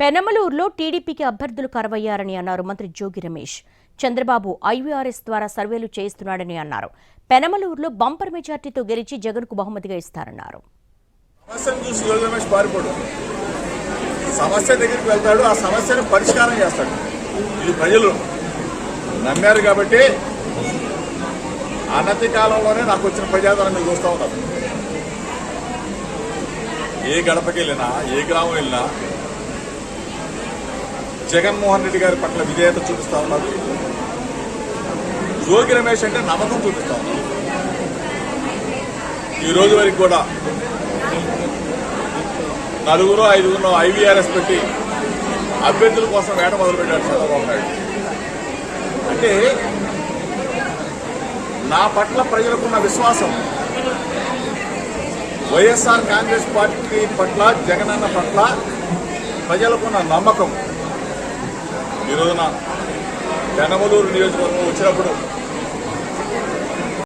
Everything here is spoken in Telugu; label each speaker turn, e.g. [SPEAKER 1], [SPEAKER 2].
[SPEAKER 1] పెనమలూరులో టీడీపీకి అభ్యర్థులు కరవయ్యారని అన్నారు మంత్రి జోగి రమేష్. చంద్రబాబు ఐవీఆర్ఎస్ ద్వారా సర్వేలు చేయిస్తున్నాడని అన్నారు. పెనమలూరులో బంపర్ మెజార్టీతో గెలిచి జగన్కు బహుమతిగా ఇస్తారన్నారు.
[SPEAKER 2] సమస్య దగ్గరికి వెళ్తాడు ఆ సమస్యను పరిష్కారం చేస్తాడు. ఇది ప్రజలు నమ్మారు కాబట్టి అనతి కాలంలోనే నాకు వచ్చిన ప్రజాదరణ మీరు చూస్తూ ఉన్నారు. ఏ గడపకి వెళ్ళినా ఏ గ్రామం వెళ్ళినా జగన్మోహన్ రెడ్డి గారి పట్ల విధేయత చూపిస్తా ఉన్నారు జోగి రమేష్ అంటే నమ్మకం చూపిస్తా ఉన్నారు ఈ రోజు వరకు కూడా నలుగురు ఐదుగురు ఐవీఆర్ఎస్ పెట్టి అభ్యర్థుల కోసం వేట మొదలుపెట్టాడు చంద్రబాబు నాయుడు. అంటే నా పట్ల ప్రజలకున్న విశ్వాసం వైఎస్ఆర్ కాంగ్రెస్ పార్టీ పట్ల జగనన్న పట్ల ప్రజలకున్న నమ్మకం ఈరోజున రోజున పెనమలూరు నియోజకవర్గం వచ్చినప్పుడు